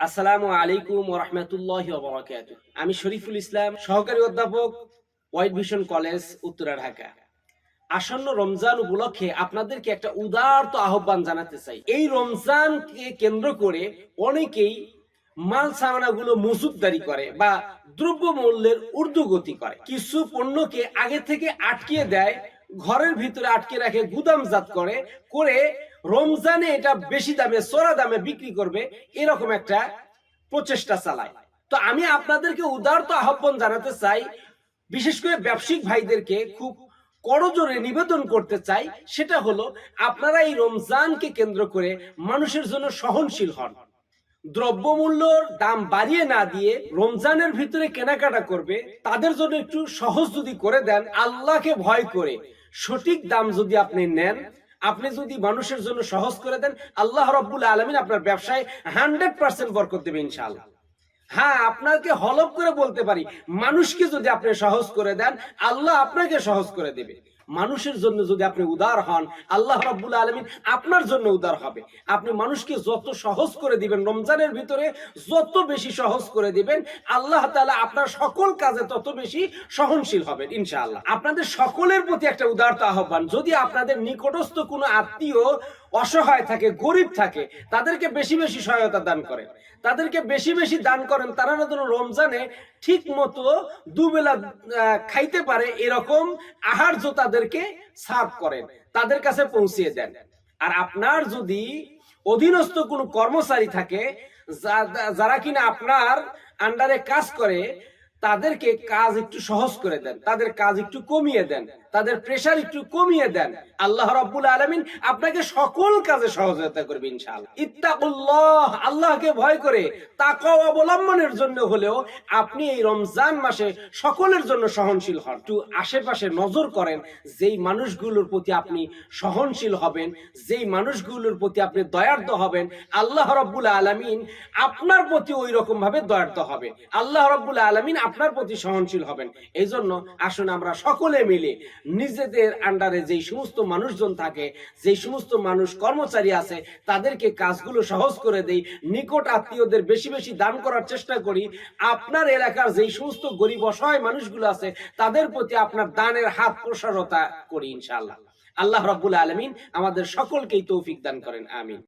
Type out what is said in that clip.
আসসালামু আলাইকুম আমি শরীফুল ইসলাম, সহকারী অধ্যাপক white vision college, Uttara, Dhaka. আসন্ন রমজান উপলক্ষে আপনাদেরকে একটা উদারত আহ্বান জানাতে চাই। এই রমজানকে কেন্দ্র করে অনেকেই মাল সামানাগুলো মজুতদারি করে বা দ্রব্য মূল্যের ঊর্ধ্বগতি করে। কিছু পণ্যকে আগে থেকে আটকিয়ে দেয়, ঘরের ভিতরে আটকে রাখে, গুদামজাত করে করে রমজানে এটা বেশি দামে চড়া দামে বিক্রি করবে, এরকম একটা প্রচেষ্টা চালায়। তো আমি আপনাদেরকে উদারত আহ্বান জানাতে চাই, বিশেষ করে ব্যবসায়িক ভাইদেরকে খুব করজোরে নিবেদন করতে চাই, সেটা হলো আপনারা এই রমজানকে কেন্দ্র করে মানুষের জন্য সহনশীল হন। দ্রব্যমূল্যর দাম বাড়িয়ে না দিয়ে রমজানের ভিতরে কেনাকাটা করবে, তাদের জন্য একটু সহজ যদি করে দেন, আল্লাহকে ভয় করে সঠিক দাম যদি আপনি নেন আপনি যদি মানুষের জন্য সহজ করে দেন, আল্লাহ রব্বুল আলমিন আপনার ব্যবসায় হান্ড্রেড পার্সেন্ট বরকত দেবে ইনশাআল্লাহ। হ্যাঁ আপনাকে হলপ করে বলতে পারি, মানুষকে যদি আপনি সহজ করে দেন, আল্লাহ আপনাকে সহজ করে দেবে। মানুষের জন্য যদি আপনি উদার হন, আল্লাহ রাব্বুল আলমিন আপনার জন্য উদার হবে। আপনি মানুষকে যত সহজ করে দিবেন, রমজানের ভিতরে যত বেশি সহজ করে দিবেন, আল্লাহ তাআলা আপনার সকল কাজে তত বেশি সহনশীল হবেন, ইনশাআল্লাহ। আপনাদের সকলের প্রতি একটা উদারত আহ্বান, যদি আপনাদের নিকটস্থ কোনো আত্মীয় অসহায় থাকে, গরিব থাকে, তাদেরকে বেশি বেশি সহায়তা দান করেন। তাদেরকে বেশি বেশি দান করেন, তারা না যেন রমজানে ঠিক মতো দুবেলা খাইতে পারে, এরকম আহার্য তাদেরকে সার্ভ করেন, তাদের কাছে পৌঁছিয়ে দেন। আর আপনার যদি অধীনস্থ কোন কর্মচারী থাকে যারা কিনা আপনার আন্ডারে কাজ করে, তাদেরকে কাজ একটু সহজ করে দেন, তাদের কাজ একটু কমিয়ে দেন। তাদের প্রেশার একটু কমিয়ে দেন। আল্লাহ রাব্বুল আলামিন আপনাকে সকল কাজে সহযোগিতা করবে ইনশাআল্লাহ। ইত্তাকুল্লাহ, আল্লাহকে ভয় করে তাকওয়া অবলম্বনের জন্য হলেও আপনি এই রমজান মাসে সকলের জন্য সহনশীল হন। একটু আশেপাশে নজর করেন, যেই মানুষগুলোর প্রতি আপনি সহনশীল হবেন, যেই মানুষগুলোর প্রতি আপনি দয়ার্দ হবেন, আল্লাহ রাব্বুল আলামিন আপনার প্রতি ওই রকম ভাবে দয়ার্দ হবে। আল্লাহ রাব্বুল আলামিন আপনার প্রতি সহনশীল হবেন। এই জন্য আসুন আমরা সকলে মিলে নিজেদের আন্ডারে যেই সমস্ত মানুষজন থাকে, যেই সমস্ত মানুষ কর্মচারী আছে, তাদেরকে কাজগুলো সহজ করে দেই, নিকট আত্মীয়দের বেশি বেশি দান করার চেষ্টা করি। আপনার এলাকার যেই সমস্ত গরিব অসহায় মানুষগুলো আছে, তাদের প্রতি আপনার দানের হাত প্রসারতা করি ইনশাআল্লাহ। আল্লাহ রব্বুল আলমিন আমাদের সকলকেই তৌফিক দান করেন, আমিন।